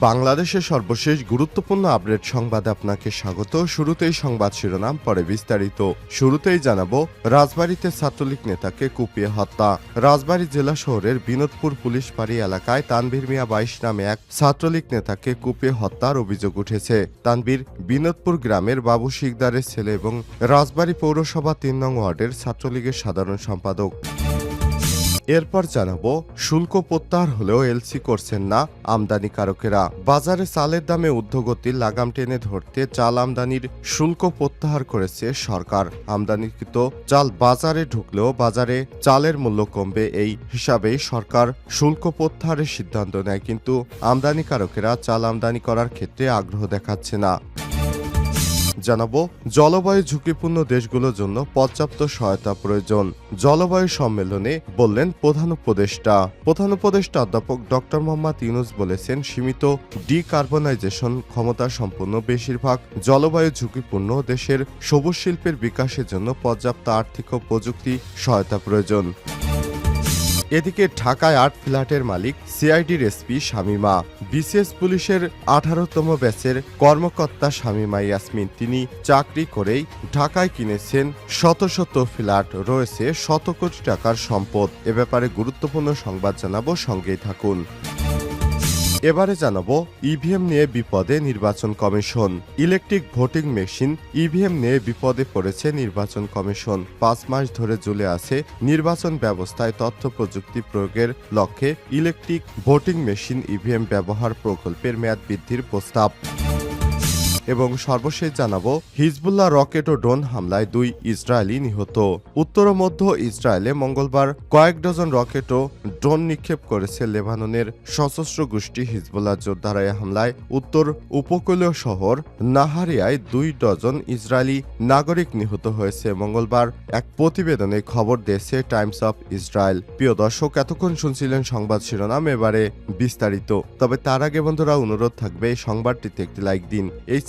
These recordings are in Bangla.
বাংলাদেশের সর্বশেষ গুরুত্বপূর্ণ আপডেট সংবাদে আপনাকে স্বাগত। শুরুতেই সংবাদ শিরোনাম, পরে বিস্তারিত। শুরুতেই জানাব, রাজবাড়িতে ছাত্রলীগ নেতাকে কুপিয়ে হত্যা। রাজবাড়ী জেলা শহরের বিনোদপুর পুলিশ পাড়ি এলাকায় তানভীর মিয়া বাইশ নামে এক ছাত্রলীগ নেতাকে কুপিয়ে হত্যার অভিযোগ উঠেছে। তানভীর বিনোদপুর গ্রামের বাবু শিকদারের ছেলে এবং রাজবাড়ী পৌরসভা তিন নং ওয়ার্ডের ছাত্রলীগের সাধারণ সম্পাদক। এরপর জানাব, শুল্ক প্রত্যাহার হলেও এলসি করছেন না আমদানিকারকেরা। বাজারে চালের দামে ঊর্ধ্বগতি লাগাম টেনে ধরতে চাল আমদানির শুল্ক প্রত্যাহার করেছে সরকার। আমদানিকৃত চাল বাজারে ঢুকলেও বাজারে চালের মূল্য কমবে এই হিসাবেই সরকার শুল্ক প্রত্যাহারের সিদ্ধান্ত নেয়, কিন্তু আমদানিকারকেরা চাল আমদানি করার ক্ষেত্রে আগ্রহ দেখাচ্ছে না। জানাব, জলবায়ু ঝুঁকিপূর্ণ দেশগুলোর জন্য পর্যাপ্ত সহায়তা প্রয়োজন। জলবায়ু সম্মেলনে বললেন প্রধান উপদেষ্টা। প্রধান উপদেষ্টা অধ্যাপক ডক্টর মোহাম্মদ ইউনুস বলেছেন, সীমিত ডিকার্বনাইজেশন ক্ষমতা সম্পন্ন বেশিরভাগ জলবায়ু ঝুঁকিপূর্ণ দেশের সবুজ শিল্পের বিকাশের জন্য পর্যাপ্ত আর্থিক ও প্রযুক্তি সহায়তা প্রয়োজন। এদিকে ঢাকায় আট ফ্ল্যাটের মালিক, সিআইডির এসপি শামিমা। বিশেষ পুলিশের আঠারোতম ব্যাচের কর্মকর্তা শামিমা ইয়াসমিন, তিনি চাকরি করেই ঢাকায় কিনেছেন শত শত ফ্ল্যাট, রয়েছে শত কোটি টাকার সম্পদ। এ ব্যাপারে গুরুত্বপূর্ণ সংবাদ জানাব, সঙ্গেই থাকুন। এবারে জানাব ইভিএম নিয়ে বিপদে নির্বাচন commission. Electric voting machine EVM নিয়ে বিপদে পড়েছে নির্বাচন কমিশন। পাঁচ মাস ধরে ঝুলে আছে নির্বাচন ব্যবস্থায় তথ্য প্রযুক্তি প্রয়োগের লক্ষ্যে ইলেকট্রিক ভোটিং মেশিন ইভিএম ব্যবহার প্রকল্পের মেয়াদ বৃদ্ধির প্রস্তাব। এবং সর্বশেষ জানাব, হিজবুল্লাহ রকেট ও ড্রোন হামলায় দুই ইসরায়েলি নিহত। উত্তর মধ্য ইসরায়েলে মঙ্গলবার কয়েক ডজন রকেট ও ড্রোন নিক্ষেপ করেছে লেবাননের সশস্ত্র গোষ্ঠী হিজবুল্লাহ যোদ্ধারা হামলায়। উত্তর উপকূলীয় শহর নাহারিয়ায় দুই ডজন ইসরায়েলি নাগরিক নিহত হয়েছে। মঙ্গলবার এক প্রতিবেদনে খবর দিয়েছে টাইমস অফ ইসরায়েল। প্রিয় দর্শক, এতক্ষণ শুনছিলেন সংবাদ শিরোনাম, এবারে বিস্তারিত। তবে তার আগে বন্ধুরা, অনুরোধ থাকবে সংবাদটিতে একটি লাইক দিন। এই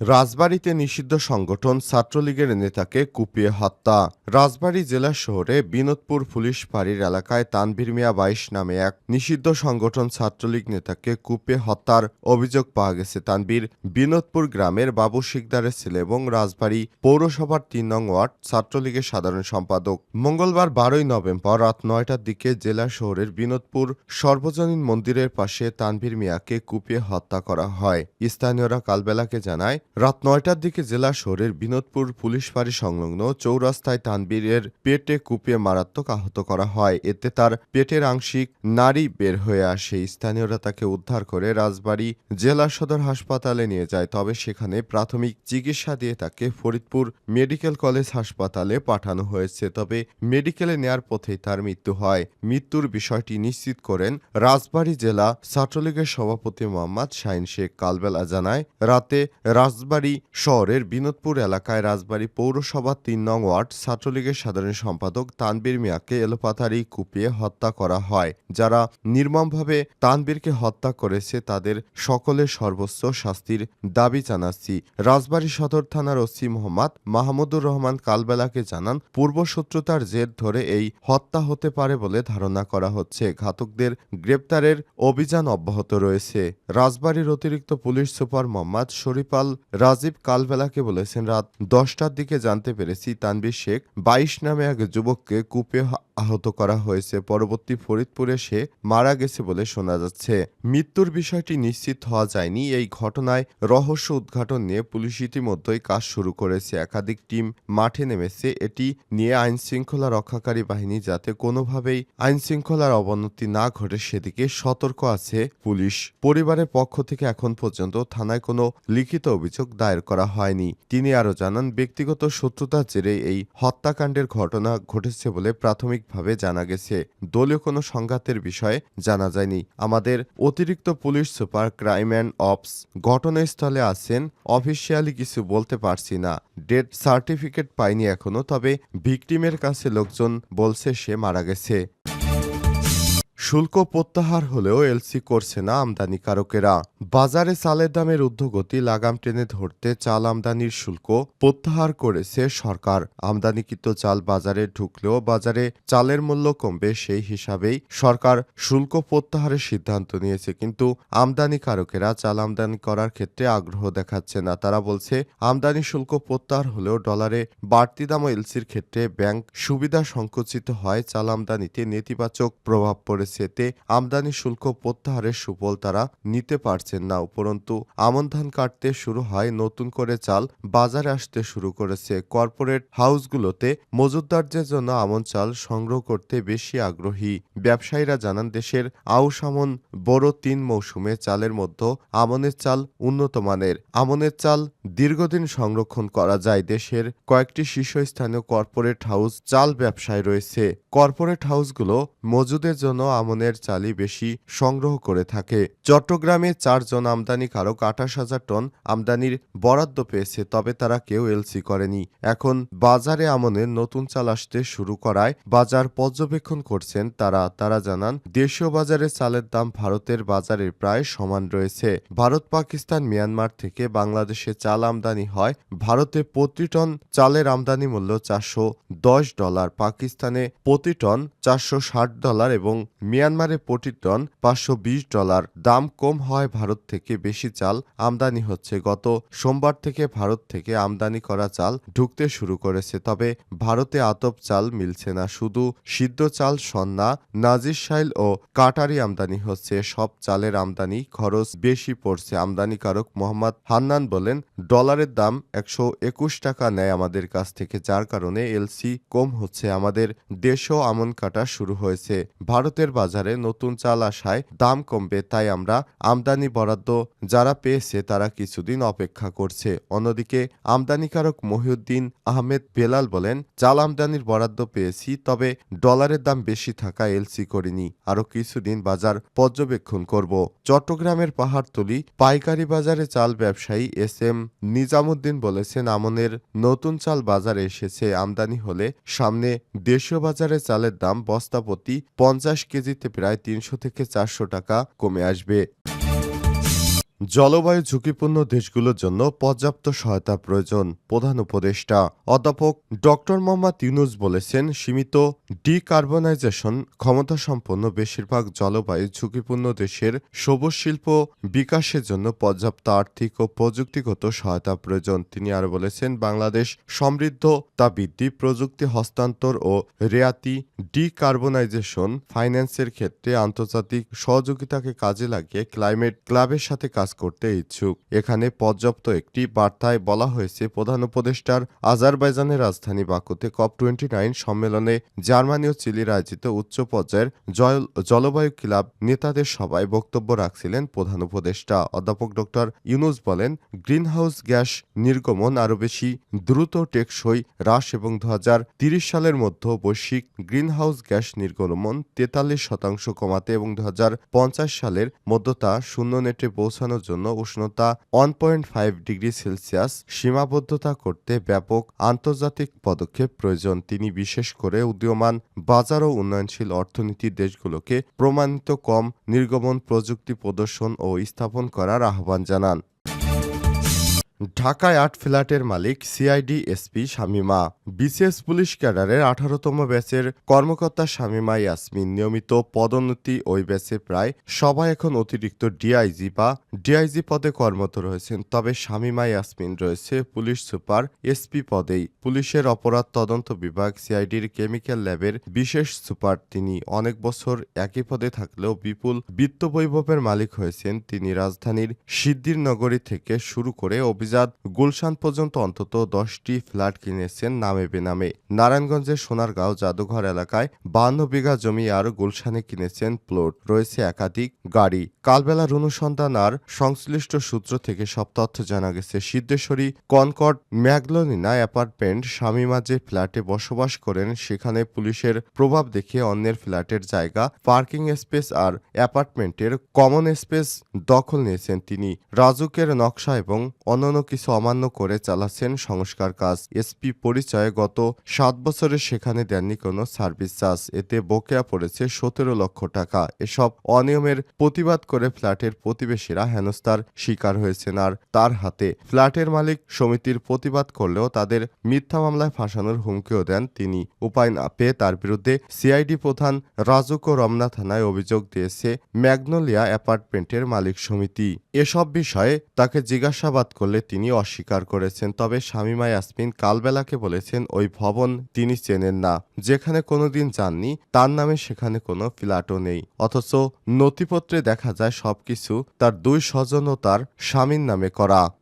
রাজবাড়ীতে নিষিদ্ধ সংগঠন ছাত্রলীগের নেতাকে কুপিয়ে হত্যা। রাজবাড়ী জেলা শহরে বিনোদপুর পুলিশ ফাঁড়ির এলাকায় তানভীর মিয়া বাইশ নামে এক নিষিদ্ধ সংগঠন ছাত্রলীগ নেতাকে কুপিয়ে হত্যার অভিযোগ পাওয়া গেছে তানভীর। বিনোদপুর গ্রামের বাবু শিকদারের ছেলে এবং রাজবাড়ী পৌরসভার তিন নং ওয়ার্ড ছাত্রলীগের সাধারণ সম্পাদক। মঙ্গলবার বারোই নভেম্বর রাত নয়টার দিকে জেলা শহরের বিনোদপুর সর্বজনীন মন্দিরের পাশে তানভীর মিয়াকে কুপিয়ে হত্যা করা হয়। স্থানীয়রা কালবেলাকে জানায় রাত নয়টার দিকে জেলা শহরের বিনোদপুর পুলিশ ফাঁড়ি সংলগ্ন চৌরাস্তায় তানবীরের পেটে কুপিয়ে মারাত্মক আহত করা হয়। এতে তার পেটের আংশিক নারী বের হয়ে আসে। স্থানীয়রা তাকে উদ্ধার করে রাজবাড়ী জেলা সদর হাসপাতালে নিয়ে যায়। তবে সেখানে প্রাথমিক চিকিৎসা দিয়ে তাকে ফরিদপুর মেডিকেল কলেজ হাসপাতালে পাঠানো হয়েছে। তবে মেডিকেলে নেয়ার পথেই তার মৃত্যু হয়। মৃত্যুর বিষয়টি নিশ্চিত করেন রাজবাড়ী জেলা ছাত্রলীগের সভাপতি মোহাম্মদ শাহিন শেখ। কালবেলা জানায়, রাতে রাজবাড়ী শহরের বিনোদপুর এলাকায় রাজবাড়ী পৌরসভা তিন নং ওয়ার্ড ছাত্রলীগের সাধারণ সম্পাদক তানবীর মিয়াকে এলোপাথারি কুপিয়ে হত্যা করা হয়। যারা নির্মমভাবে তানবীরকে হত্যা করেছে, তাদের সকলের সর্বোচ্চ শাস্তির দাবি জানাচ্ছি। রাজবাড়ী সদর থানার ওসি মোহাম্মদ মাহমুদুর রহমান কালবেলাকে জানান পূর্বশত্রুতার জের ধরে এই হত্যা হতে পারে বলে ধারণা করা হচ্ছে। ঘাতকদের গ্রেপ্তারের অভিযান অব্যাহত রয়েছে। রাজবাড়ীর অতিরিক্ত পুলিশ সুপার মোহাম্মদ শরীফাল রাজীব কালবেলাকে বলেছেন, রাত দশটার দিকে জানতে পেরেছি, তানবীর শেখ বাইশ নামে এক যুবককে কূপে আহত করা হয়েছে। পরবর্তী ফরিদপুরে সে মারা গেছে বলে শোনা যাচ্ছে। মৃত্যুর বিষয়টি নিশ্চিত হওয়া যায়নি। এই ঘটনায় রহস্য উদ্ঘাটন নিয়ে পুলিশ ইতিমধ্যেই কাজ শুরু করেছে। একাধিক টিম মাঠে নেমেছে। এটি নিয়ে আইন শৃঙ্খলা রক্ষাকারী বাহিনী যাতে কোনোভাবেই আইন শৃঙ্খলার অবনতি না ঘটে, সেদিকে সতর্ক আছে পুলিশ। পরিবারের পক্ষ থেকে এখন পর্যন্ত থানায় কোনো লিখিত অভিযোগ দায়ের করা হয়নি। তিনি আরও জানান, ব্যক্তিগত শত্রুতার জেরে এই হত্যাকাণ্ডের ঘটনা ঘটেছে বলে প্রাথমিকভাবে জানা গেছে। দলীয় কোনো সংঘাতের বিষয়ে জানা যায়নি। আমাদের অতিরিক্ত police super crime and ops ঘটনাস্থলে আছেন, অফিসিয়ালি কিছু বলতে পারছি না। ডেথ সার্টিফিকেট পাইনি এখনও, তবে ভিকটিমের কাছে লোকজন বলছে সে মারা গেছে। শুল্ক প্রত্যাহার হলেও এলসি করছে না আমদানিকারকেরা। বাজারে চালের দামের ঊর্ধ্বগতি লাগাম টেনে ধরতে চাল আমদানির শুল্ক প্রত্যাহার করেছে সরকার। আমদানিকৃত চাল বাজারে ঢুকলেও বাজারে চালের মূল্য কমবে সেই হিসাবেই সরকার শুল্ক প্রত্যাহারের সিদ্ধান্ত নিয়েছে। কিন্তু আমদানিকারকেরা চাল আমদানি করার ক্ষেত্রে আগ্রহ দেখাচ্ছে না। তারা বলছে, আমদানি শুল্ক প্রত্যাহার হলেও ডলারে বাড়তি দাম এলসির ক্ষেত্রে ব্যাংক সুবিধা সংকুচিত হয়। চাল আমদানিতে নেতিবাচক প্রভাব পড়েছে। এতে আমদানি শুল্ক প্রত্যাহারের সুফল তারা নিতে পারছেন না। উপরন্তু, আমন ধান কাটতে শুরু হয়, নতুন করে চাল বাজারে আসতে শুরু করেছে। কর্পোরেট হাউসগুলোতে মজুতদারদের জন্য আমন চাল সংগ্রহ করতে বেশি আগ্রহী ব্যবসায়ীরা জানান, দেশের আউশ আমন বড় তিন মৌসুমে চালের মধ্যে আমনের চাল উন্নত মানের। আমনের চাল দীর্ঘদিন সংরক্ষণ করা যায়। দেশের কয়েকটি শীর্ষস্থানীয় কর্পোরেট হাউস চাল ব্যবসায় রয়েছে। কর্পোরেট হাউসগুলো মজুদের জন্য আমনের চালই বেশি সংগ্রহ করে থাকে। চট্টগ্রামে চারজন আমদানিকারক আঠাশ হাজার টন আমদানির বরাদ্দ পেয়েছে, তবে তারা কেউ এলসি করেনি। এখন বাজারে আমনের নতুন চাল আসতে শুরু করায় বাজার পর্যবেক্ষণ করছেন তারা। তারা জানান, দেশীয় বাজারে চালের দাম ভারতের বাজারের প্রায় সমান রয়েছে। ভারত, পাকিস্তান, মিয়ানমার থেকে বাংলাদেশে চাল আমদানি হয়। ভারতে প্রতি টন চালের আমদানি মূল্য চারশো দশ ডলার, পাকিস্তানে টন চারশো ষাট ডলার এবং মিয়ানমারে প্রতি টন পাঁচশো বিশ ডলার। দাম কম হয় ভারত থেকে বেশি চাল আমদানি হচ্ছে। গত সোমবার থেকে ভারত থেকে আমদানি করা চাল ঢুকতে শুরু করেছে, তবে ভারতে আতপ চাল মিলছে না। শুধু সিদ্ধ চাল সন্না নাজিরশাইল ও কাটারি আমদানি হচ্ছে। সব চালের আমদানি খরচ বেশি পড়ছে। আমদানিকারক মোহাম্মদ হান্নান বলেন, ডলারের দাম একশো একুশ টাকা নেয় আমাদের কাছ থেকে। যার কারণে এলসি কম হচ্ছে। আমাদের দেশও আমন কাটা শুরু হয়েছে। ভারতের বাজারে নতুন চাল আসায় দাম কমবে, তাই আমরা আমদানি বরাদ্দ যারা পেয়েছে তারা কিছুদিন অপেক্ষা করছে। অন্যদিকে আমদানিকারক মহিউদ্দিন আহমেদ বেলাল বলেন, চাল আমদানির বরাদ্দ পেয়েছি, তবে ডলারের দাম বেশি থাকা এলসি করিনি। আরও কিছুদিন বাজার পর্যবেক্ষণ করব। চট্টগ্রামের পাহাড়তলি পাইকারি বাজারে চাল ব্যবসায়ী এস এম নিজামুদ্দিন বলেছেন, আমনের নতুন চাল বাজারে এসেছে, আমদানি হলে সামনে দেশীয় বাজারে চালের দাম বস্তা প্রতি পঞ্চাশ কেজিতে প্রায় তিনশো থেকে চারশো টাকা কমে আসবে। জলবায়ু ঝুঁকিপূর্ণ দেশগুলোর জন্য পর্যাপ্ত সহায়তা প্রয়োজন, প্রধান উপদেষ্টা। অধ্যাপক ডক্টর মোহাম্মদ ইউনুস বলেছেন, সীমিত ডিকার্বনাইজেশন ক্ষমতাসম্পন্ন বেশিরভাগ জলবায়ু ঝুঁকিপূর্ণ দেশের সবুজ শিল্প বিকাশের জন্য পর্যাপ্ত আর্থিক ও প্রযুক্তিগত সহায়তা প্রয়োজন। তিনি আরও বলেছেন, বাংলাদেশ সমৃদ্ধ, তা বৃদ্ধি, প্রযুক্তি হস্তান্তর ও রেয়াতি ডিকার্বনাইজেশন ফাইন্যান্সের ক্ষেত্রে আন্তর্জাতিক সহযোগিতাকে কাজে লাগিয়ে ক্লাইমেট ক্লাবের সাথে কাজ করতে ইচ্ছুক। এখানে পর্যাপ্ত একটি বার্তায় বলা হয়েছে, প্রধান উপদেষ্টার আজারবাইজানের রাজধানী বাকুতে কপ টোয়েন্টি নাইন সম্মেলনে জার্মানি ও চিলির আয়োজিত উচ্চ পর্যায়ের জলবায়ু ক্লাব নেতাদের সভায় বক্তব্য রাখছিলেন প্রধান উপদেষ্টা। অধ্যাপক ডক্টর ইউনুস বলেন, গ্রিনহাউস গ্যাস নির্গমন আরও বেশি দ্রুত টেকসই হ্রাস এবং দু সালের মধ্যে বৈশ্বিক গ্রিনহাউস গ্যাস নির্গমন তেতাল্লিশ শতাংশ কমাতে এবং দু হাজার পঞ্চাশ সালের মধ্যে তা শূন্য নেটে পৌঁছানোর জন্য উষ্ণতা one point five degree Celsius সীমাবদ্ধতা করতে ব্যাপক আন্তর্জাতিক পদক্ষেপ প্রয়োজন। তিনি বিশেষ করে উদীয়মান বাজার ও উন্নয়নশীল অর্থনীতির দেশগুলোকে প্রমাণিত কম নির্গমন প্রযুক্তি প্রদর্শন ও স্থাপন করার আহ্বান জানান। ঢাকায় আট ফ্ল্যাটের মালিক CID SP Shamima. BCS police ক্যাডারের আঠারোতম ব্যাচের কর্মকর্তা শামিমা ইয়াসমিন নিয়মিত পদোন্নতি ওই ব্যাচে প্রায় সবাই এখন অতিরিক্ত ডিআইজি বা ডিআইজি পদে কর্মরত রয়েছেন, তবে শামিমা ইয়াসমিন রয়েছে পুলিশ সুপার এসপি পদেই। পুলিশের অপরাধ তদন্ত বিভাগ সিআইডির কেমিক্যাল ল্যাবের বিশেষ সুপার। তিনি অনেক বছর একই পদে থাকলেও বিপুল বিত্ত বৈভবের মালিক হয়েছেন। তিনি রাজধানীর সিদ্ধির নগরী থেকে শুরু করে অভিযান অভিজাত গুলশান পর্যন্ত অন্তত দশটি ফ্ল্যাট কিনেছেন নামে বেনামে। নারায়ণগঞ্জের সোনারগাঁও জাদুঘর এলাকায় বান্ন বিঘা জমি আর গুলশানে কিনেছেন প্লট। রয়েছে একাধিক গাড়ি। কালবেলার অনুসন্ধান আর সংশ্লিষ্ট সূত্র থেকে সব তথ্য জানা গেছে। সিদ্ধেশ্বরী, কনকট ম্যাগলোনিনা অ্যাপার্টমেন্ট স্বামীমা যে ফ্ল্যাটে বসবাস করেন, সেখানে পুলিশের প্রভাব দেখে অন্যের ফ্ল্যাটের জায়গা, পার্কিং স্পেস আর অ্যাপার্টমেন্টের কমন স্পেস দখল নিয়েছেন তিনি। রাজুকের নকশা এবং অন্যান্য কিছু অমান্য করে চালাচ্ছেন সংস্কার কাজ। এসপি পরিচয়ে গত সাত বছরে সেখানে দেননি কোনো সার্ভিস চার্জ। এতে বকেয়া পড়েছে সতেরো লক্ষ টাকা। এসব অনিয়মের প্রতিবাদ করে ফ্ল্যাটের প্রতিবেশীরা হেনস্থার শিকার হয়েছেন আর তার হাতে ফ্ল্যাটের মালিক সমিতির প্রতিবাদ করলেও তাদের মিথ্যা মামলায় ফাঁসানোর হুমকিও দেন তিনি। উপায় না পেয়ে তার বিরুদ্ধে সিআইডি প্রধান রাজুক ও রমনা থানায় অভিযোগ দিয়েছে ম্যাগনোলিয়া অ্যাপার্টমেন্টের মালিক সমিতি। এসব বিষয়ে তাকে জিজ্ঞাসাবাদ করলে তিনি অস্বীকার করেছেন। তবে শামিমা ইয়াসমিন কালবেলাকে বলেছেন, ওই ভবন তিনি চেনেন না। যেখানে কোনোদিন যাননি, তার নামে সেখানে কোনো ফ্ল্যাটও নেই। অথচ নথিপত্রে দেখা যায় সবকিছু তার দুই স্বজন ও তার স্বামীর নামে করা।